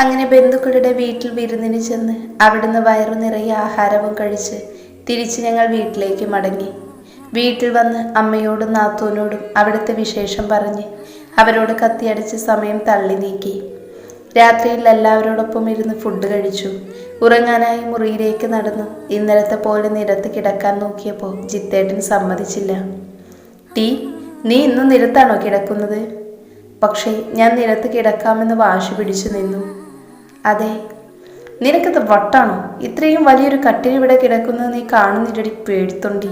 അങ്ങനെ ബന്ധുക്കളുടെ വീട്ടിൽ വിരുന്നിന് ചെന്ന് അവിടുന്ന് വയറു നിറയെ ആഹാരവും കഴിച്ച് തിരിച്ച് ഞങ്ങൾ വീട്ടിലേക്ക് മടങ്ങി. വീട്ടിൽ വന്ന് അമ്മയോടും നാത്തൂനോടും അവിടുത്തെ വിശേഷം പറഞ്ഞ് അവരോട് കത്തിയടിച്ച് സമയം തള്ളി നീക്കി. രാത്രിയിൽ എല്ലാവരോടൊപ്പം ഇരുന്ന് ഫുഡ് കഴിച്ചു. ഉറങ്ങാനായി മുറിയിലേക്ക് നടന്നു. ഇന്നലത്തെ പോലെ നിരത്ത് കിടക്കാൻ നോക്കിയപ്പോൾ ജിത്തേട്ടൻ സമ്മതിച്ചില്ല. ടീ നീ ഇന്നും നിരത്താണോ കിടക്കുന്നത്? പക്ഷേ ഞാൻ നിരത്ത് കിടക്കാമെന്ന് വാശി പിടിച്ചു നിന്നു. അതെ. നിനക്കത് വട്ടാണോ? ഇത്രയും വലിയൊരു കട്ടിൽ ഇവിടെ കിടക്കുന്നത് നീ കാണുന്നില്ലടി പേടിത്തൊണ്ടി.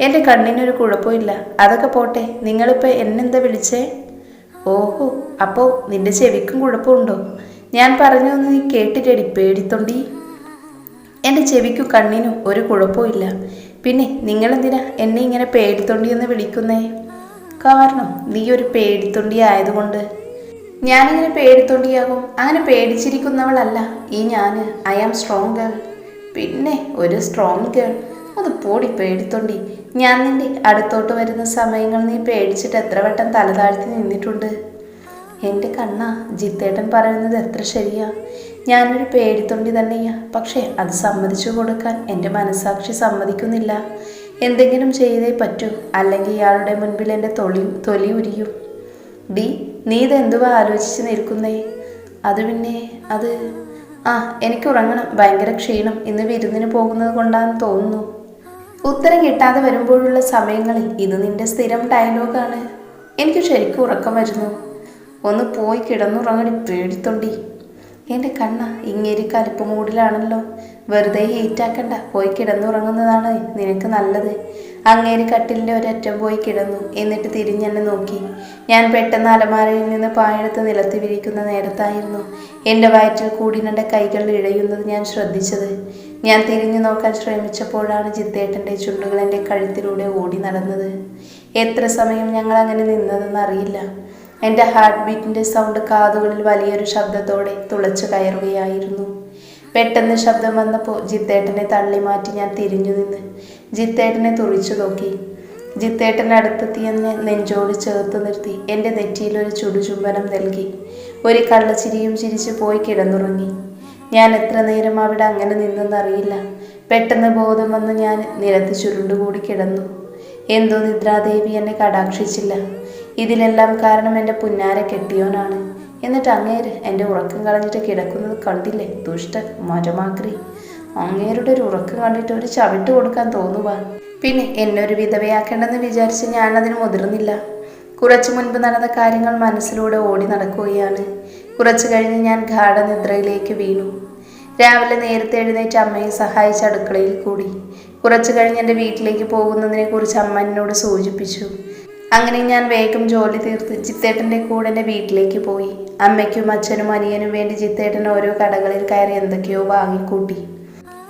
എന്റെ കണ്ണിനൊരു കുഴപ്പമില്ല. അതൊക്കെ പോട്ടെ. നിങ്ങളിപ്പോൾ എന്നെന്താ വിളിച്ചേ? ഓഹോ അപ്പോൾ നിന്റെ ചെവിക്കും കുഴപ്പമുണ്ടോ? ഞാൻ പറഞ്ഞൊന്ന് നീ കേട്ടില്ലടി പേടിത്തൊണ്ടി. എന്റെ ചെവിക്കും കണ്ണിനും ഒരു കുഴപ്പമില്ല. പിന്നെ നിങ്ങളെന്തിനാ എന്നെ ഇങ്ങനെ പേടിത്തൊണ്ടി എന്ന് വിളിക്കുന്നേ? കാരണം നീ ഒരു പേടിത്തൊണ്ടി ആയതുകൊണ്ട്. ഞാനിങ്ങനെ പേടിത്തൊണ്ടിയാകും. അങ്ങനെ പേടിച്ചിരിക്കുന്നവളല്ല. ഈ ഞാൻ ഐ ആം സ്ട്രോങ് ഗേൾ പിന്നെ ഒരു സ്ട്രോങ് ഗേൾ അത് പോടി പേടിത്തൊണ്ടി. ഞാൻ നിന്റെ അടുത്തോട്ട് വരുന്ന സമയങ്ങൾ നീ പേടിച്ചിട്ട് എത്ര വട്ടം തല താഴ്ത്തി നിന്നിട്ടുണ്ട്. എന്റെ കണ്ണ ജിത്തേട്ടൻ പറയുന്നത് എത്ര ശരിയാ. ഞാനൊരു പേടിത്തൊണ്ടി തന്നെയാ. പക്ഷേ അത് സമ്മതിച്ചു കൊടുക്കാൻ എന്റെ മനസാക്ഷി സമ്മതിക്കുന്നില്ല. എന്തെങ്കിലും ചെയ്തേ പറ്റൂ. അല്ലെങ്കിൽ ഇയാളുടെ മുൻപിൽ എന്റെ തൊളി തൊലി ഉരിയും. ഡി നീ ഇതെന്തുവാ ആലോചിച്ച് നിൽക്കുന്നേ? അത് പിന്നെ അത് ആ എനിക്ക് ഉറങ്ങണം. ഭയങ്കര ക്ഷീണം. ഇന്ന് വിരുന്നിന് പോകുന്നത് കൊണ്ടാന്ന് തോന്നുന്നു. ഉത്തരം കിട്ടാതെ വരുമ്പോഴുള്ള സമയങ്ങളിൽ ഇത് നിന്റെ സ്ഥിരം ഡയലോഗാണ്. എനിക്ക് ശരിക്കും ഉറക്കം വരുന്നു. ഒന്ന് പോയി കിടന്നുറങ്ങടി പേടിത്തൊണ്ടി. എന്റെ കണ്ണ ഇങ്ങേരി കലിപ്പ് മൂടിലാണല്ലോ. വെറുതെ ഹീറ്റാക്കണ്ട പോയി കിടന്നുറങ്ങുന്നതാണ് നിനക്ക് നല്ലത്. അങ്ങേരി കട്ടിലിന്റെ ഒരറ്റം പോയി കിടന്നു. എന്നിട്ട് തിരിഞ്ഞെന്നെ നോക്കി. ഞാൻ പെട്ടെന്ന് അലമാരയിൽ നിന്ന് പായെടുത്ത് നിലത്ത് വിരിക്കുന്ന നേരത്തായിരുന്നു. എന്റെ വയറ്റിൽ കൂടിനന്റെ കൈകൾ ഇഴയുന്നത് ഞാൻ ശ്രദ്ധിച്ചത്. ഞാൻ തിരിഞ്ഞു നോക്കാൻ ശ്രമിച്ചപ്പോഴാണ് ജിത്തേട്ടന്റെ ചുണ്ടുകൾ എന്റെ കഴുത്തിലൂടെ ഓടി നടന്നത്. എത്ര സമയം ഞങ്ങൾ അങ്ങനെ നിന്നതെന്ന് അറിയില്ല. എന്റെ ഹാർട്ട് ബീറ്റിന്റെ സൗണ്ട് കാതുകളിൽ വലിയൊരു ശബ്ദത്തോടെ തുളച്ചു കയറുകയായിരുന്നു. പെട്ടെന്ന് ശബ്ദം വന്നപ്പോൾ ജിത്തേട്ടനെ തള്ളി മാറ്റി ഞാൻ തിരിഞ്ഞു നിന്ന്. ജിത്തേട്ടനെ തുറിച്ചു നോക്കി. ജിത്തേട്ടൻ അടുത്തെത്തി എന്നെ നെഞ്ചോട് ചേർത്ത് നിർത്തി. എന്റെ നെറ്റിയിൽ ഒരു ചുടുചുംബനം നൽകി. ഒരു കള്ളച്ചിരിയും ചിരിച്ച് പോയി കിടന്നുറങ്ങി. ഞാൻ എത്ര നേരം അവിടെ അങ്ങനെ നിന്നെന്നറിയില്ല പെട്ടെന്ന് ബോധം വന്ന് ഞാൻ നിരത്ത് ചുരുണ്ടുകൂടി കിടന്നു. എന്തോ നിദ്രാദേവി എന്നെ കടാക്ഷിച്ചില്ല. ഇതിലെല്ലാം കാരണം എന്റെ പുന്നാര കെട്ടിയോനാണ്. എന്നിട്ട് അങ്ങേര് എന്റെ ഉറക്കം കളഞ്ഞിട്ട് കിടക്കുന്നത് കണ്ടില്ലേ? ദുഷ്ട മരമാക്രി അങ്ങേരുടെ ഒരു ഉറക്കം കണ്ടിട്ട് ഒരു ചവിട്ട് കൊടുക്കാൻ തോന്നുക പിന്നെ എന്നെ ഒരു വിധവയാക്കേണ്ടെന്ന് വിചാരിച്ച് ഞാൻ അതിന് മുതിർന്നില്ല. കുറച്ചു മുൻപ് നടന്ന കാര്യങ്ങൾ മനസ്സിലൂടെ ഓടി നടക്കുകയാണ്. കുറച്ചു കഴിഞ്ഞ് ഞാൻ ഗാഠനിദ്രയിലേക്ക് വീണു. രാവിലെ നേരത്തെ എഴുന്നേറ്റ് അമ്മയെ സഹായിച്ച അടുക്കളയിൽ കൂടി. കുറച്ചു കഴിഞ്ഞ് എന്റെ വീട്ടിലേക്ക് പോകുന്നതിനെ കുറിച്ച് അമ്മ എന്നോട് സൂചിപ്പിച്ചു. അങ്ങനെ ഞാൻ വേഗം ജോലി തീർത്ത് ചിത്തേട്ടന്റെ കൂടെ എന്റെ വീട്ടിലേക്ക് പോയി. അമ്മയ്ക്കും അച്ഛനും അനിയനും വേണ്ടി ചിത്തേട്ടൻ ഓരോ കടകളിൽ കയറി എന്തൊക്കെയോ വാങ്ങിക്കൂട്ടി.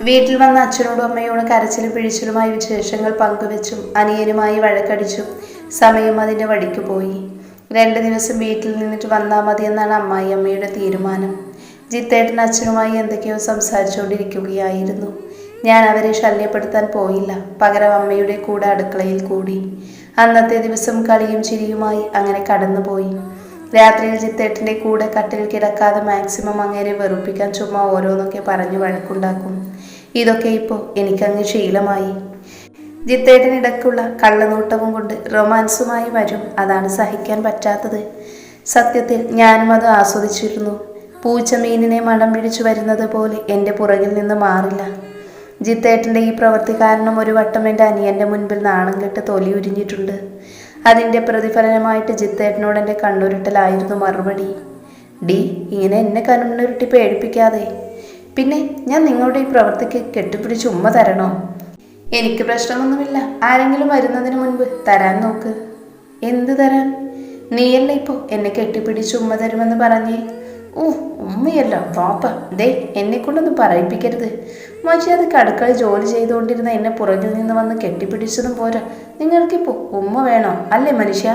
വീട്ടിൽ വന്ന അച്ഛനോടും അമ്മയോടും കരച്ചിലും പിഴിച്ചിലുമായി വിശേഷങ്ങൾ പങ്കുവെച്ചും അനിയനുമായി വഴക്കടിച്ചും സമയം അതിന്റെ വടിക്ക് പോയി. രണ്ട് ദിവസം വീട്ടിൽ നിന്നിട്ട് വന്നാൽ മതി എന്നാണ് അമ്മായി അമ്മയുടെ തീരുമാനം. ജിത്തേട്ടൻ അച്ഛനുമായി എന്തൊക്കെയോ സംസാരിച്ചുകൊണ്ടിരിക്കുകയായിരുന്നു. ഞാൻ അവരെ ശല്യപ്പെടുത്താൻ പോയില്ല. പകരം അമ്മയുടെ കൂടെ അടുക്കളയിൽ കൂടി. അന്നത്തെ ദിവസം കളിയും ചിരിയുമായി അങ്ങനെ കടന്നുപോയി. രാത്രിയിൽ ജിത്തേട്ടന്റെ കൂടെ കട്ടിൽ കിടക്കാതെ മാക്സിമം അങ്ങേരെ വെറുപ്പിക്കാൻ ചുമ്മാ ഓരോന്നൊക്കെ പറഞ്ഞു വഴക്കുണ്ടാക്കും. ഇതൊക്കെ ഇപ്പോൾ എനിക്കങ്ങ് ശീലമായി. ജിത്തേട്ടൻ ഇടയ്ക്കുള്ള കള്ളനോട്ടവും കൊണ്ട് റൊമാൻസുമായി വരും. അതാണ് സഹിക്കാൻ പറ്റാത്തത്. സത്യത്തിൽ ഞാനും അത് ആസ്വദിച്ചിരുന്നു. പൂച്ച മീനിനെ മണം പിടിച്ചു വരുന്നത് പോലെ എന്റെ പുറകിൽ നിന്ന് മാറില്ല. ജിത്തേട്ടന്റെ ഈ പ്രവൃത്തി കാരണം ഒരു വട്ടം എന്റെ അനിയന്റെ മുൻപിൽ നാണം കെട്ട് തൊലി ഉരിഞ്ഞിട്ടുണ്ട്. അതിന്റെ പ്രതിഫലനമായിട്ട് ജിത്തേട്ടനോട് എന്റെ കണ്ണുരുട്ടലായിരുന്നു മറുപടി. ഡി ഇങ്ങനെ എന്നെ കണ്ണുരുട്ടി പേടിപ്പിക്കാതെ. പിന്നെ ഞാൻ നിങ്ങളുടെ ഈ പ്രവൃത്തിക്ക് കെട്ടിപ്പിടിച്ച് ഉമ്മ തരണോ? എനിക്ക് പ്രശ്നമൊന്നുമില്ല. ആരെങ്കിലും വരുന്നതിന് മുൻപ് തരാൻ നോക്ക്. എന്ത് തരാൻ? നീയല്ലേ ഇപ്പോൾ എന്നെ കെട്ടിപ്പിടിച്ച് ഉമ്മ തരുമെന്ന് പറഞ്ഞേ. ഓ ഉമ്മയല്ല പാപ്പ ദേ എന്നെ കൊണ്ടൊന്നും പറയിപ്പിക്കരുത് മര്യാദയ്ക്ക് കടുക്കളി ജോലി ചെയ്തുകൊണ്ടിരുന്ന എന്നെ പുറകിൽ നിന്ന് വന്ന് കെട്ടിപ്പിടിച്ചതും പോരാ. നിങ്ങൾക്കിപ്പോൾ ഉമ്മ വേണോ? അല്ലേ മനുഷ്യ?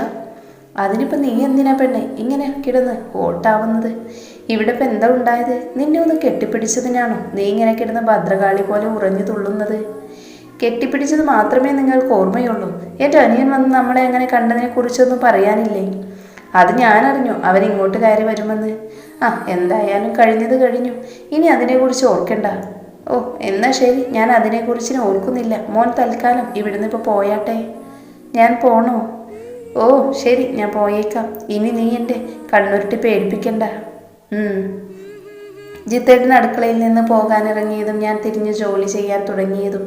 അതിനിപ്പോ നീ എന്തിനാ പെണ്ണെ ഇങ്ങനെ കിടന്ന് ഓട്ടാവുന്നത് ഇവിടെ ഇപ്പം എന്താ ഉണ്ടായത്? നിന്നെ ഒന്ന് കെട്ടിപ്പിടിച്ചതിനാണോ നീ ഇങ്ങനെ കിടന്ന് ഭദ്രകാളി പോലെ ഉറഞ്ഞു തുള്ളുന്നത്? കെട്ടിപ്പിടിച്ചത് മാത്രമേ നിങ്ങൾക്ക് ഓർമ്മയുള്ളൂ. എന്റെ അനിയൻ വന്ന് നമ്മളെ അങ്ങനെ കണ്ടതിനെ കുറിച്ചൊന്നും പറയാനില്ലേ? അത് ഞാനറിഞ്ഞു. അവരിങ്ങോട്ട് കയറി വരുമെന്ന്. ആ എന്തായാലും കഴിഞ്ഞത് കഴിഞ്ഞു. ഇനി അതിനെക്കുറിച്ച് ഓർക്കണ്ട. ഓ എന്നാ ശരി. ഞാൻ അതിനെക്കുറിച്ച് ഓർക്കുന്നില്ല. മോൻ തൽക്കാലം ഇവിടുന്ന് ഇപ്പോൾ പോയാട്ടെ. ഞാൻ പോണോ? ഓ ശരി. ഞാൻ പോയേക്കാം. ഇനി നീ എന്റെ കണ്ണുരുട്ടി പേടിപ്പിക്കണ്ട. ജിത്തേട്ടൻ അടുക്കളയിൽ നിന്ന് പോകാനിറങ്ങിയതും ഞാൻ തിരിഞ്ഞ് ജോലി ചെയ്യാൻ തുടങ്ങിയതും.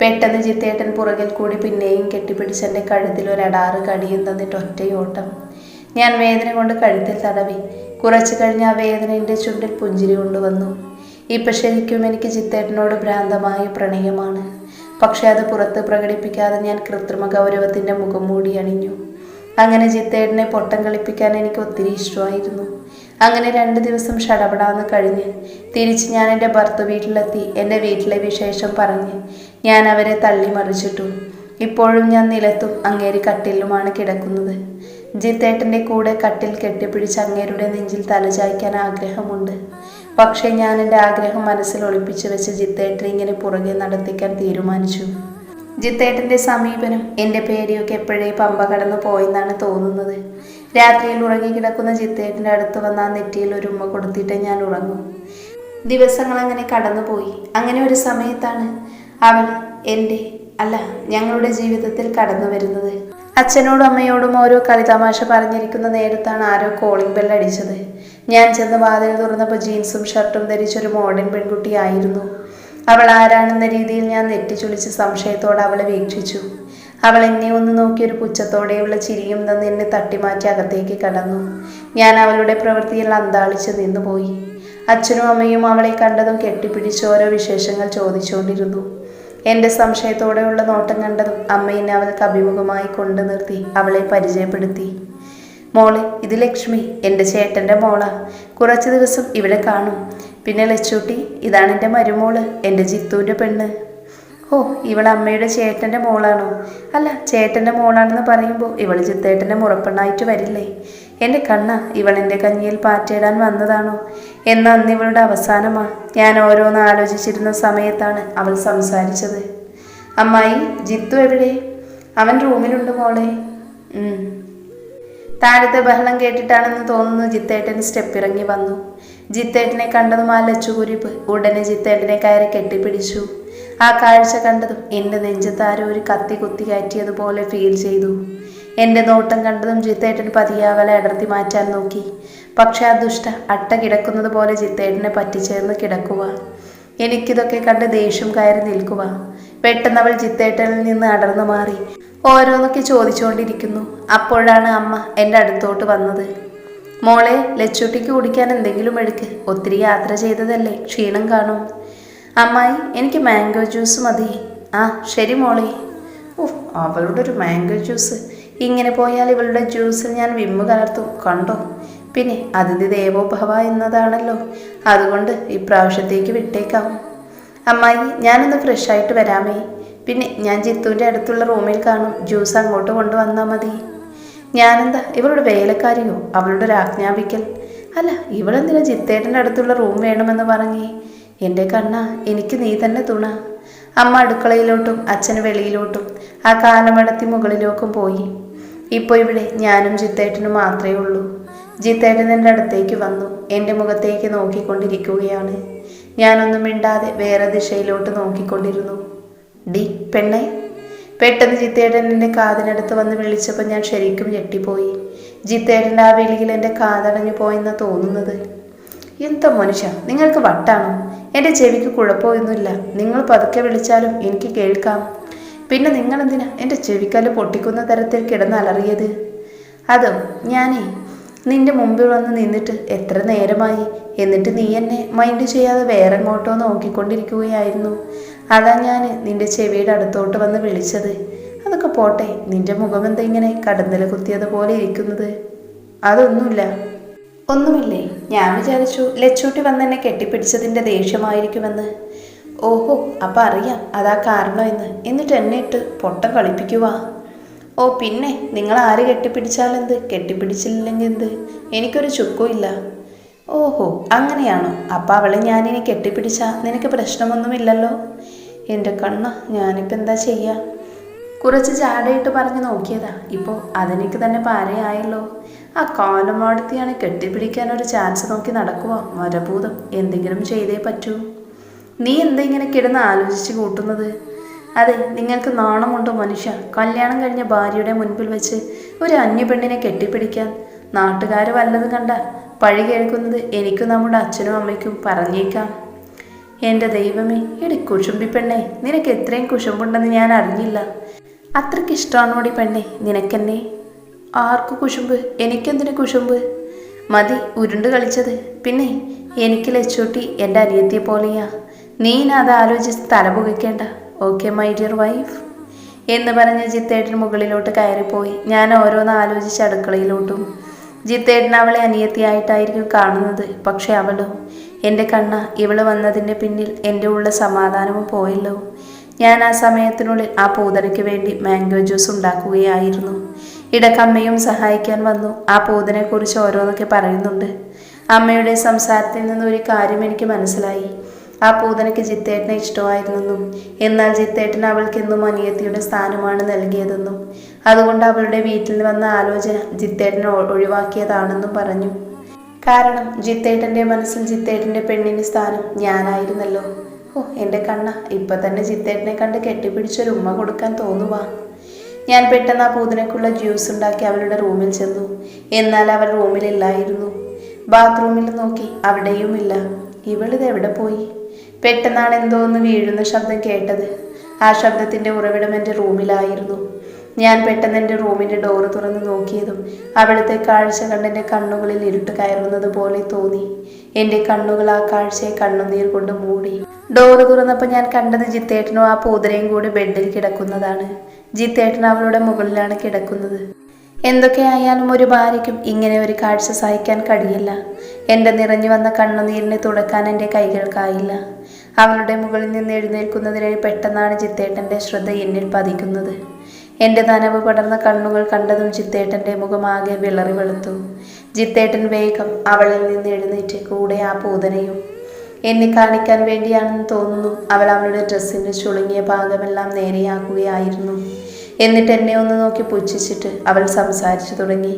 പെട്ടെന്ന് ജിത്തേട്ടൻ പുറകിൽ കൂടി പിന്നെയും കെട്ടിപ്പിടിച്ചെന്റെ കഴുത്തിൽ ഒരടാറ് കടിയും തന്നിട്ട് ഒറ്റയോട്ടം. ഞാൻ വേദന കൊണ്ട് കഴുത്തിൽ തടവി. കുറച്ചു കഴിഞ്ഞ് ആ വേദന എന്റെ ചുണ്ടിൽ പുഞ്ചിരി കൊണ്ടുവന്നു. ഇപ്പം ശരിക്കും എനിക്ക് ചിത്തേട്ടനോട് ഭ്രാന്തമായ പ്രണയമാണ്. പക്ഷെ അത് പുറത്ത് പ്രകടിപ്പിക്കാതെ ഞാൻ കൃത്രിമ ഗൗരവത്തിന്റെ മുഖം മൂടി അണിഞ്ഞു. അങ്ങനെ ചിത്തേട്ടനെ പൊട്ടം കളിപ്പിക്കാൻ എനിക്ക് ഒത്തിരി ഇഷ്ടമായിരുന്നു. അങ്ങനെ രണ്ട് ദിവസം ഷടപടാന്ന് കഴിഞ്ഞ് തിരിച്ച് ഞാൻ എന്റെ ഭർത്ത വീട്ടിലെത്തി എന്റെ വീട്ടിലെ വിശേഷം പറഞ്ഞ് ഞാൻ അവരെ തള്ളി മറിച്ചിട്ടു. ഇപ്പോഴും ഞാൻ നിലത്തും അങ്ങേരി കട്ടിലുമാണ് കിടക്കുന്നത്. ജിത്തേട്ടന്റെ കൂടെ കട്ടിൽ കെട്ടിപ്പിടിച്ച് അങ്ങേരുടെ നെഞ്ചിൽ തലചായ്ക്കാൻ ആഗ്രഹമുണ്ട്. പക്ഷേ ഞാൻ എന്റെ ആഗ്രഹം മനസ്സിൽ ഒളിപ്പിച്ചു വെച്ച് ജിത്തേട്ടനെ ഇങ്ങനെ പുറകെ നടത്തിക്കാൻ തീരുമാനിച്ചു. ജിത്തേട്ടന്റെ സമീപനം എന്റെ പേടിയൊക്കെ എപ്പോഴേ പമ്പ കടന്നു പോയെന്നാണ് തോന്നുന്നത്. രാത്രിയിൽ ഉറങ്ങിക്കിടക്കുന്ന ജിത്തേട്ടന്റെ അടുത്ത് വന്ന ആ നെറ്റിയിൽ ഒരു ഉമ്മ കൊടുത്തിട്ട് ഞാൻ ഉറങ്ങും. ദിവസങ്ങൾ അങ്ങനെ കടന്നുപോയി അങ്ങനെ ഒരു സമയത്താണ് അവൾ എന്റെ അല്ല ഞങ്ങളുടെ ജീവിതത്തിൽ കടന്നു വരുന്നത്. അച്ഛനോടും അമ്മയോടും ഓരോ കളിതമാശ പറഞ്ഞിരിക്കുന്ന നേരത്താണ് ആരോ കോളിംഗ് ബെൽ അടിച്ചത്. ഞാൻ ചെന്ന് വാതിൽ തുറന്നപ്പോൾ ജീൻസും ഷർട്ടും ധരിച്ചൊരു മോഡേൺ പെൺകുട്ടിയായിരുന്നു അവൾ ആരാണെന്ന രീതിയിൽ ഞാൻ നെറ്റിച്ചുളിച്ച് സംശയത്തോടെ അവളെ വീക്ഷിച്ചു. അവൾ എന്നെ ഒന്ന് നോക്കിയൊരു പുച്ഛത്തോടെയുള്ള ചിരിയും തന്ന് എന്നെ തട്ടിമാറ്റി അകത്തേക്ക് കടന്നു. ഞാൻ അവളുടെ പ്രവൃത്തിയിൽ അന്താളിച്ച് നിന്നുപോയി. അച്ഛനും അമ്മയും അവളെ കണ്ടതും കെട്ടിപ്പിടിച്ച് ഓരോ വിശേഷങ്ങൾ ചോദിച്ചുകൊണ്ടിരുന്നു. എന്റെ സംശയത്തോടെയുള്ള നോട്ടം കണ്ടതും അമ്മയെന്നെ അവൾക്ക് അഭിമുഖമായി കൊണ്ടു നിർത്തി അവളെ പരിചയപ്പെടുത്തി. മോളെ ഇത് ലക്ഷ്മി എന്റെ ചേട്ടന്റെ മോളാ. കുറച്ച് ദിവസം ഇവിടെ കാണും. പിന്നെ ലച്ചൂട്ടി ഇതാണ് എന്റെ മരുമോൾ എന്റെ ജിത്തുവിന്റെ പെണ്ണ്. ഓ ഇവൾ അമ്മയുടെ ചേട്ടന്റെ മോളാണോ? അല്ല ചേട്ടന്റെ മോളാണെന്ന് പറയുമ്പോൾ ഇവൾ ചിത്തേട്ടന്റെ മുറപ്പെണ്ണായിട്ട് വരില്ലേ? എന്റെ കണ്ണ ഇവൾ എന്റെ കഞ്ഞിയിൽ പാറ്റയിടാൻ വന്നതാണോ? എന്ന അന്ന് ഇവളുടെ അവസാനമാ ഞാൻ ഓരോന്ന് ആലോചിച്ചിരുന്ന സമയത്താണ് അവൾ സംസാരിച്ചത്. അമ്മായി ജിത്തു എവിടെ? അവൻ റൂമിലുണ്ട് മോളെ. താഴത്തെ ബഹളം കേട്ടിട്ടാണെന്ന് തോന്നുന്നു ജിത്തേട്ടൻ സ്റ്റെപ്പ് ഇറങ്ങി വന്നു. ജിത്തേട്ടനെ കണ്ടതും ആ ലച്ചുകുരിപ്പ് ഉടനെ ജിത്തേട്ടനെ കയറി കെട്ടിപ്പിടിച്ചു. ആ കാഴ്ച കണ്ടതും എന്റെ നെഞ്ചത്താരോ ഒരു കത്തി കുത്തി കയറ്റിയതുപോലെ ഫീൽ ചെയ്തു. എന്റെ നോട്ടം കണ്ടതും ജിത്തേട്ടൻ പതിയെ അവളെ അടർത്തി മാറ്റാൻ നോക്കി. പക്ഷെ ആ ദുഷ്ട അട്ട കിടക്കുന്നത് പോലെ ജിത്തേട്ടനെ പറ്റിച്ചേർന്ന് കിടക്കുക. എനിക്കിതൊക്കെ കണ്ട് ദേഷ്യം കയറി നിൽക്കുക. പെട്ടെന്ന് അവൾ ജിത്തേട്ടനിൽ നിന്ന് അടർന്നു മാറി. ഓരോന്നൊക്കെ ചോദിച്ചുകൊണ്ടിരിക്കുന്നു അപ്പോഴാണ് അമ്മ എന്റെ അടുത്തോട്ട് വന്നത്. മോളെ ലച്ചുട്ടിക്ക് കുടിക്കാൻ എന്തെങ്കിലും എടുക്ക്. ഒത്തിരി യാത്ര ചെയ്തതല്ലേ? ക്ഷീണം കാണും. അമ്മായി എനിക്ക് മാംഗോ ജ്യൂസ് മതി. ആ ശരി മോളെ. ഓ അവളുടെ ഒരു മാംഗോ ജ്യൂസ്. ഇങ്ങനെ പോയാൽ ഇവളുടെ ജ്യൂസിൽ ഞാൻ വിമ്മ് കലർത്തും. കണ്ടോ? പിന്നെ അതിഥി ദേവോഭവ എന്നതാണല്ലോ. അതുകൊണ്ട് ഇപ്രാവശ്യത്തേക്ക് വിട്ടേക്കാം. അമ്മായി ഞാനൊന്ന് ഫ്രഷായിട്ട് വരാമേ. പിന്നെ ഞാൻ ജിത്തുവിന്റെ അടുത്തുള്ള റൂമിൽ കാണും. ജ്യൂസ് അങ്ങോട്ട് കൊണ്ടുവന്നാൽ മതി. ഞാനെന്താ? ഇവളുടെ വേലക്കാരിയോ? അവളുടെ ഒരു ആജ്ഞാപിക്കൽ. അല്ല ഇവളെന്തിനാ ജിത്തേട്ടന്റെ അടുത്തുള്ള റൂം വേണമെന്ന് പറഞ്ഞേ? എന്റെ കണ്ണ എനിക്ക് നീ തന്നെ തുണ. അമ്മ അടുക്കളയിലോട്ടും അച്ഛൻ വെളിയിലോട്ടും ആ കാലമടത്തി മുകളിലേക്കും പോയി. ഇപ്പോൾ ഇവിടെ ഞാനും ജിത്തേട്ടനും മാത്രമേ ഉള്ളൂ. ജിത്തേട്ടൻ എന്റെ അടുത്തേക്ക് വന്നു. എന്റെ മുഖത്തേക്ക് നോക്കിക്കൊണ്ടിരിക്കുകയാണ്. ഞാനൊന്നും മിണ്ടാതെ വേറെ ദിശയിലോട്ട് നോക്കിക്കൊണ്ടിരുന്നു. ഡി പെണ്ണെ. പെട്ടെന്ന് ജിത്തേട്ടൻ എന്റെ കാതിനടുത്ത് വന്ന് വിളിച്ചപ്പോൾ ഞാൻ ശരിക്കും ഞെട്ടിപ്പോയി. ജിത്തേട്ടന്റെ ആ വിളിയിൽ എന്റെ കാതടഞ്ഞു പോയെന്നാ തോന്നുന്നത്. എന്താ മനുഷ്യ നിങ്ങൾക്ക് വട്ടാണോ? എന്റെ ചെവിക്ക് കുഴപ്പമൊന്നുമില്ല. നിങ്ങൾ പതുക്കെ വിളിച്ചാലും എനിക്ക് കേൾക്കാം. പിന്നെ നിങ്ങളെന്തിനാ എന്റെ ചെവിക്കൽ പൊട്ടിക്കുന്ന തരത്തിൽ കിടന്നലറിയത് അതോ ഞാനേ നിന്റെ മുമ്പിൽ വന്ന് നിന്നിട്ട് എത്ര നേരമായി? എന്നിട്ട് നീ എന്നെ മൈൻഡ് ചെയ്യാതെ വേറെ എങ്ങോട്ടോ നോക്കിക്കൊണ്ടിരിക്കുകയായിരുന്നു. അതാ ഞാൻ നിന്റെ ചെവിയുടെ അടുത്തോട്ട് വന്ന് വിളിച്ചത്. അതൊക്കെ പോട്ടെ നിന്റെ മുഖം എന്താ ഇങ്ങനെ കടന്നൽ കുത്തിയതുപോലെ ഇരിക്കുന്നത്? അതൊന്നുമില്ല. ഒന്നുമില്ലേ? ഞാൻ വിചാരിച്ചു ലച്ചൂട്ടി വന്ന് എന്നെ കെട്ടിപ്പിടിച്ചതിന്റെ ദേഷ്യമായിരിക്കുമെന്ന്. ഓഹോ അപ്പം അറിയാം. അതാ കാരണം എന്ന്. എന്നിട്ട് എന്നെ ഇട്ട് പൊട്ടം കളിപ്പിക്കുക ഓ പിന്നെ നിങ്ങൾ ആര് കെട്ടിപ്പിടിച്ചാലെന്ത്? കെട്ടിപ്പിടിച്ചില്ലെങ്കിൽ എന്ത്? എനിക്കൊരു ചുക്കുമില്ല ഓഹോ അങ്ങനെയാണോ? അപ്പം അവളെ ഞാനിനി കെട്ടിപ്പിടിച്ചാൽ നിനക്ക് പ്രശ്നമൊന്നുമില്ലല്ലോ? എന്റെ കണ്ണ ഞാനിപ്പോൾ എന്താ ചെയ്യുക കുറച്ച് ചാടയിട്ട് പറഞ്ഞു നോക്കിയതാ. ഇപ്പോൾ അതെനിക്ക് തന്നെ പാരയായല്ലോ. ആ കാലമാടത്തിയാണ് കെട്ടിപ്പിടിക്കാൻ ഒരു ചാൻസ് നോക്കി നടക്കുക മരഭൂതം എന്തെങ്കിലും ചെയ്തേ പറ്റൂ. നീ എന്താ ഇങ്ങനെ കിടന്ന് ആലോചിച്ച് കൂട്ടുന്നത്? അതെ നിങ്ങൾക്ക് നാണമുണ്ടോ മനുഷ്യ? കല്യാണം കഴിഞ്ഞ ഭാര്യയുടെ മുൻപിൽ വെച്ച് ഒരു അന്യപെണ്ണിനെ കെട്ടിപ്പിടിക്കാൻ നാട്ടുകാർ വല്ലതും കണ്ട? പഴി കേൾക്കുന്നത് എനിക്കും നമ്മുടെ അച്ഛനും അമ്മയ്ക്കും പറഞ്ഞേക്കാം. എന്റെ ദൈവമേ എടി കുശുമ്പി പെണ്ണെ നിനക്ക് എത്രയും കുശുമ്പുണ്ടെന്ന് ഞാൻ അറിഞ്ഞില്ല. അത്രയ്ക്ക് ഇഷ്ടമാണോടി പെണ്ണെ നിനക്കെന്നെ? ആർക്കു കുശുമ്പ്? എനിക്കെന്തിനു കുശുമ്പ്? മതി ഉരുണ്ട് കളിച്ചത്. പിന്നെ എനിക്ക് ലച്ചോട്ടി എന്റെ അനിയത്തിയെ പോലെയാ. നീ അത് ആലോചിച്ച് തലപുകയ്ക്കേണ്ട. ഓക്കെ മൈ ഡിയർ വൈഫ് എന്ന് പറഞ്ഞ് ജിത്തേട്ടൻ മുകളിലോട്ട് കയറിപ്പോയി. ഞാൻ ഓരോന്ന് ആലോചിച്ച് അടുക്കളയിലോട്ടും. ജിത്തേട്ടൻ അവളെ അനിയത്തിയായിട്ടായിരിക്കും കാണുന്നത്. പക്ഷെ അവളോ എന്റെ കണ്ണ ഇവൾ വന്നതിന്റെ പിന്നിൽ എന്റെ ഉള്ള സമാധാനവും പോയല്ലോ. ഞാൻ ആ സമയത്തിനുള്ളിൽ ആ പൂതനയ്ക്ക് വേണ്ടി മാംഗോ ജ്യൂസ് ഉണ്ടാക്കുകയായിരുന്നു. ഇടക്കമ്മയും സഹായിക്കാൻ വന്നു. ആ പൂതനെക്കുറിച്ച് ഓരോന്നൊക്കെ പറയുന്നുണ്ട്. അമ്മയുടെ സംസാരത്തിൽ നിന്ന് ഒരു കാര്യം എനിക്ക് മനസ്സിലായി. ആ പൂതനയ്ക്ക് ജിത്തേട്ടനെ ഇഷ്ടമായിരുന്നെന്നും എന്നാൽ ജിത്തേട്ടൻ അവൾക്കെന്നും അനിയത്തിയുടെ സ്ഥാനമാണ് നൽകിയതെന്നും അതുകൊണ്ട് അവളുടെ വീട്ടിൽ വന്ന ആലോചന ജിത്തേട്ടനെ ഒഴിവാക്കിയതാണെന്നും പറഞ്ഞു. കാരണം ജിത്തേട്ടന്റെ മനസ്സിൽ ജിത്തേട്ടന്റെ പെണ്ണിന്റെ സ്ഥാനം ഞാനായിരുന്നല്ലോ. ഓ എന്റെ കണ്ണ ഇപ്പം തന്നെ ജിത്തേട്ടനെ കണ്ട് കെട്ടിപ്പിടിച്ചൊരു ഉമ്മ കൊടുക്കാൻ തോന്നുവാ. ഞാൻ പെട്ടെന്ന് ആ പൂതിനക്കുള്ള ജ്യൂസ് ഉണ്ടാക്കി അവളുടെ റൂമിൽ ചെന്നു. എന്നാൽ അവൾ റൂമിലില്ലായിരുന്നു ബാത്റൂമിൽ നോക്കി അവിടെയുമില്ല. ഇവളിത് എവിടെ പോയി? പെട്ടെന്നാണ് എന്തോ ഒന്ന് വീഴുന്ന ശബ്ദം കേട്ടത്. ആ ശബ്ദത്തിന്റെ ഉറവിടം എന്റെ റൂമിലായിരുന്നു. ഞാൻ പെട്ടെന്ന് എന്റെ റൂമിന്റെ ഡോറ് തുറന്ന് നോക്കിയതും അവിടുത്തെ കാഴ്ച കണ്ട് എന്റെ കണ്ണുകളിൽ ഇരുട്ട് കയറുന്നത് പോലെ തോന്നി. എന്റെ കണ്ണുകൾ ആ കാഴ്ചയെ കണ്ണുനീർ കൊണ്ട് മൂടി. ഡോറ് തുറന്നപ്പോൾ ഞാൻ കണ്ടത് ജിത്തേട്ടനും ആ പൂതരയും കൂടി ബെഡിൽ കിടക്കുന്നതാണ്. ജിത്തേട്ടൻ അവളുടെ മുകളിലാണ് കിടക്കുന്നത്. എന്തൊക്കെയായാലും ഒരു ഭാര്യയ്ക്കും ഇങ്ങനെ ഒരു കാഴ്ച സഹിക്കാൻ കഴിയില്ല. എന്റെ നിറഞ്ഞു വന്ന കണ്ണുനീരിനെ തുടക്കാൻ എന്റെ കൈകൾക്കായില്ല അവളുടെ മുകളിൽ നിന്ന് എഴുന്നേൽക്കുന്നതിനായി പെട്ടെന്നാണ് ചിത്തേട്ടന്റെ ശ്രദ്ധ എന്നിൽ പതിക്കുന്നത്. എന്റെ നനവ് പടർന്ന കണ്ണുകൾ കണ്ടതും ചിത്തേട്ടന്റെ മുഖമാകെ വിളറി വെളുത്തു. ജിത്തേട്ടൻ വേഗം അവളിൽ നിന്ന് എഴുന്നേറ്റ് കൂടെ ആ പൂതനയും എന്നെ കാണിക്കാൻ വേണ്ടിയാണെന്ന് തോന്നുന്നു അവൾ അവളുടെ ഡ്രസ്സിന്റെ ചുളുങ്ങിയ ഭാഗമെല്ലാം നേരെയാക്കുകയായിരുന്നു. എന്നിട്ട് എന്നെ ഒന്ന് നോക്കി പുച്ഛിച്ചിട്ട് അവൾ സംസാരിച്ചു തുടങ്ങി.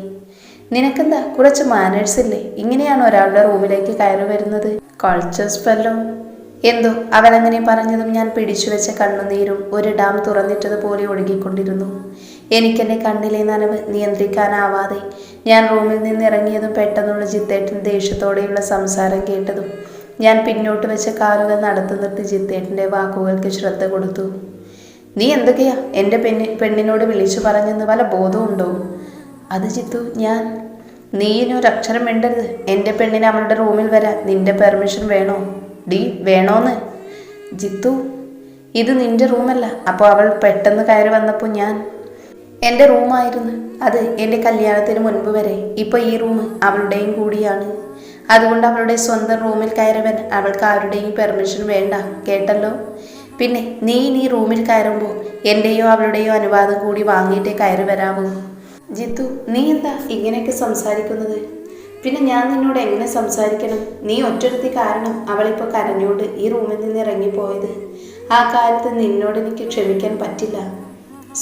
നിനക്കെന്താ? കുറച്ച് മാനേഴ്സ് ഇല്ലേ? ഇങ്ങനെയാണ് ഒരാളുടെ റൂമിലേക്ക് കയറി വരുന്നത്. കൾച്ചേഴ്സ് ഫെല്ലോ എന്തോ? അവനങ്ങനെ പറഞ്ഞതും ഞാൻ പിടിച്ചു വെച്ച കണ്ണുനീരും ഒരു ഡാം തുറന്നിട്ടതുപോലെ ഒഴുകിക്കൊണ്ടിരുന്നു. എനിക്കെന്റെ കണ്ണിലെ നനവ് നിയന്ത്രിക്കാനാവാതെ ഞാൻ റൂമിൽ നിന്ന് ഇറങ്ങിയതും പെട്ടെന്നുള്ള ജിത്തേട്ടൻ ദേഷ്യത്തോടെയുള്ള സംസാരം കേട്ടതും ഞാൻ പിന്നോട്ട് വെച്ച കാലുകൾ നടത്തുന്നിട്ട് ജിത്തേട്ടന്റെ വാക്കുകൾക്ക് ശ്രദ്ധ കൊടുത്തു. നീ എന്തൊക്കെയാ? എന്റെ പെണ്ണി പെണ്ണിനോട് വിളിച്ചു പറഞ്ഞെന്ന് വല്ല ബോധമുണ്ടോ അത് ജിത്തു ഞാൻ നീ ഇനി അക്ഷരം എന്റെ പെണ്ണിനെ അവളുടെ റൂമിൽ വരാൻ നിന്റെ പെർമിഷൻ വേണോ? ഡി വേണോന്ന്. ജിത്തു ഇത് നിന്റെ റൂമല്ല. അപ്പോൾ അവൾ പെട്ടെന്ന് കയറി വന്നപ്പോൾ ഞാൻ. എന്റെ റൂമായിരുന്നു. അത് എന്റെ കല്യാണത്തിന് മുൻപ് വരെ. ഇപ്പോൾ ഈ റൂം അവളുടെയും കൂടിയാണ്. അതുകൊണ്ട് അവളുടെ സ്വന്തം റൂമിൽ കയറുവാൻ അവൾക്ക് ആരുടെയും പെർമിഷൻ വേണ്ട. കേട്ടല്ലോ? പിന്നെ നീ നീ റൂമിൽ കയറുമ്പോൾ എന്റെയോ അവളുടെയോ അനുവാദം കൂടി വാങ്ങിയിട്ടേ കയറി വരാമോ ജിത്തു നീ എന്താ ഇങ്ങനെയൊക്കെ സംസാരിക്കുന്നത്? പിന്നെ ഞാൻ നിന്നോട് എങ്ങനെ സംസാരിക്കണം? നീ ഒറ്റടുത്തി കാരണം അവളിപ്പോൾ കരഞ്ഞോണ്ട് ഈ റൂമിൽ നിന്ന് ഇറങ്ങിപ്പോയത്. ആ കാര്യത്തിൽ നിന്നോട് എനിക്ക് ക്ഷമിക്കാൻ പറ്റില്ല.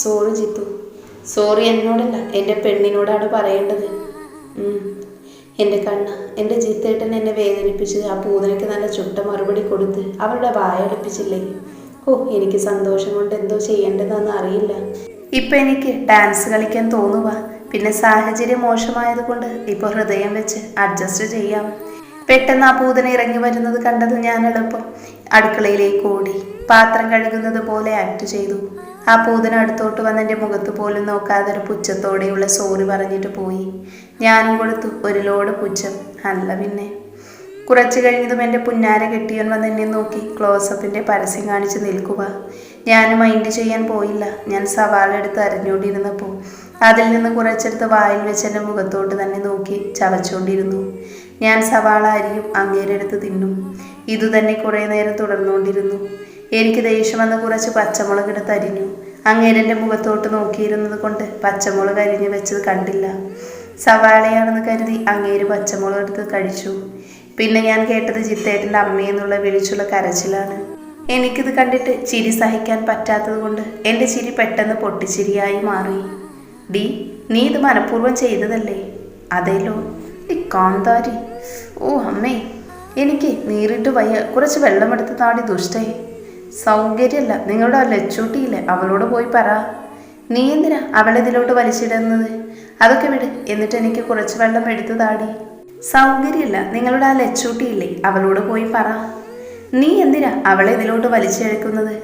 സോറി ജിത്തു. സോറി എന്നോടല്ല. എന്റെ പെണ്ണിനോടാണ് പറയേണ്ടത്. എന്റെ കണ്ണ എന്റെ ജിത്തേട്ടൻ എന്നെ വേദനിപ്പിച്ച് ആ പൂതനയ്ക്ക് നല്ല ചുട്ട മറുപടി കൊടുത്ത് അവളുടെ വായടുപ്പിച്ചില്ലേ ഓ എനിക്ക് സന്തോഷം കൊണ്ട് എന്തോ ചെയ്യേണ്ടതെന്ന് അറിയില്ല. ഇപ്പം എനിക്ക് ഡാൻസ് കളിക്കാൻ തോന്നുക പിന്നെ സാഹചര്യം മോശമായതുകൊണ്ട് ഇപ്പോൾ ഹൃദയം വെച്ച് അഡ്ജസ്റ്റ് ചെയ്യാം. പെട്ടെന്ന് ആ പൂതന ഇറങ്ങി വരുന്നത് കണ്ടത് ഞാൻ എളുപ്പം. അടുക്കളയിലേക്ക് ഓടി. പാത്രം കഴുകുന്നത് പോലെ ആക്ട് ചെയ്തു. ആ പൂതന അടുത്തോട്ട് വന്ന് എന്റെ മുഖത്ത് പോലും നോക്കാതെ ഒരു പുച്ഛത്തോടെയുള്ള സോറി പറഞ്ഞിട്ട് പോയി. ഞാനും കൊടുത്തു ഒരു ലോഡ് പുച്ഛം. അല്ല പിന്നെ. കുറച്ച് കഴിഞ്ഞതും എന്റെ പുന്നാര കെട്ടിയവൻ വന്ന് എന്നെ നോക്കി ക്ലോസപ്പിന്റെ പരസ്യം കാണിച്ച് നിൽക്കുക. ഞാൻ മൈൻഡ് ചെയ്യാൻ പോയില്ല. ഞാൻ സവാള എടുത്ത് അരിഞ്ഞുകൊണ്ടിരുന്നപ്പോൾ അതിൽ നിന്ന് കുറച്ചെടുത്ത് വായിൽ വെച്ച് എന്റെ മുഖത്തോട്ട് തന്നെ നോക്കി ചവച്ചുകൊണ്ടിരുന്നു. ഞാൻ സവാള അരിയും അങ്ങേരെടുത്ത് തിന്നും. ഇതുതന്നെ കുറേ നേരം തുടർന്നുകൊണ്ടിരുന്നു. എനിക്ക് ദേഷ്യം വന്ന് കുറച്ച് പച്ചമുളക് എടുത്ത് അരിഞ്ഞു. അങ്ങേരെന്റെ മുഖത്തോട്ട് നോക്കിയിരുന്നത് കൊണ്ട് പച്ചമുളക് അരിഞ്ഞു വെച്ചത് കണ്ടില്ല. സവാളയാണെന്ന് കരുതി അങ്ങേര് പച്ചമുളക് എടുത്ത് കഴിച്ചു. പിന്നെ ഞാൻ കേട്ടത് ജിത്തേട്ടന്റെ അമ്മയെന്നുള്ള വിളിച്ചുള്ള കരച്ചിലാണ്. എനിക്കിത് കണ്ടിട്ട് ചിരി സഹിക്കാൻ പറ്റാത്തത് കൊണ്ട് എന്റെ ചിരി പെട്ടെന്ന് പൊട്ടിച്ചിരിയായി മാറി. ഡി നീ ഇത് മനഃപൂർവം ചെയ്തതല്ലേ? അതേലോ ഈ കാന്താരി. ഓ അമ്മേ എനിക്ക് നീറിട്ട് വയ്യ കുറച്ച് വെള്ളമെടുത്ത് താടി ദുഷ്ടേ. സൗകര്യമല്ല നിങ്ങളുടെ ആ ലച്ചൂട്ടിയില്ലേ അവളോട് പോയി പറ. നീ എന്തിനാ അവളെ ഇതിലോട്ട് വലിച്ചിടുന്നത്? അതൊക്കെ വിട് എന്നിട്ട് എനിക്ക് കുറച്ച് വെള്ളം എടുത്തു താടി. സൗകര്യമില്ല നിങ്ങളുടെ ആ ലച്ചൂട്ടിയില്ലേ അവളോട് പോയി പറ. നീ എന്തിനാ അവളെ ഇതിലോട്ട് വലിച്ചെഴുക്കുന്നത്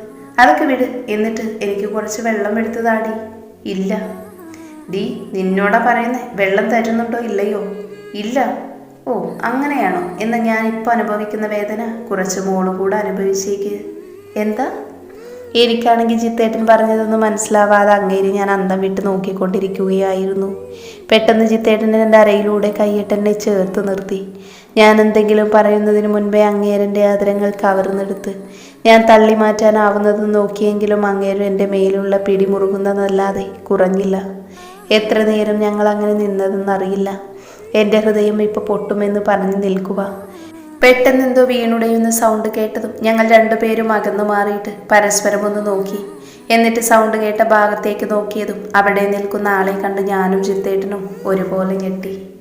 അതൊക്കെ വിട് എന്നിട്ട് എനിക്ക് കുറച്ച് വെള്ളം എടുത്തു താടി. ഇല്ല. ഡി നിന്നോടാ പറയുന്നത് വെള്ളം തരുന്നുണ്ടോ ഇല്ലയോ? ഇല്ല. ഓ അങ്ങനെയാണോ? എന്ന് ഞാൻ ഇപ്പോൾ അനുഭവിക്കുന്ന വേദന കുറച്ച് മോൾ കൂടെ അനുഭവിച്ചേക്ക്. എന്താ? എനിക്കാണെങ്കിൽ ജിത്തേട്ടൻ പറഞ്ഞതൊന്നും മനസ്സിലാവാതെ അങ്ങേരി ഞാൻ അന്തം വിട്ട് നോക്കിക്കൊണ്ടിരിക്കുകയായിരുന്നു. പെട്ടെന്ന് ജിത്തേട്ടൻ എന്റെ അരയിലൂടെ കൈയിട്ടെന്നെ ചേർത്ത് നിർത്തി. ഞാൻ എന്തെങ്കിലും പറയുന്നതിന് മുൻപേ അങ്ങേരന്റെ ആദരങ്ങൾ കവർന്നെടുത്ത്. ഞാൻ തള്ളി മാറ്റാനാവുന്നത് നോക്കിയെങ്കിലും അങ്ങേരും എന്റെ മേലുള്ള പിടിമുറുകുന്നതല്ലാതെ കുറഞ്ഞില്ല. എത്ര നേരം ഞങ്ങൾ അങ്ങനെ നിന്നതെന്ന് അറിയില്ല. എന്റെ ഹൃദയം ഇപ്പോൾ പൊട്ടുമെന്ന് പറഞ്ഞു നിൽക്കുക. പെട്ടെന്ന് എന്തോ വീണുടയുന്ന സൗണ്ട് കേട്ടതും ഞങ്ങൾ രണ്ടുപേരും അകന്നു മാറിയിട്ട് പരസ്പരം ഒന്ന് നോക്കി. എന്നിട്ട് സൗണ്ട് കേട്ട ഭാഗത്തേക്ക് നോക്കിയതും അവിടെ നിൽക്കുന്ന ആളെ കണ്ട് ഞാനും ചിത്തേട്ടനും ഒരുപോലെ ഞെട്ടി.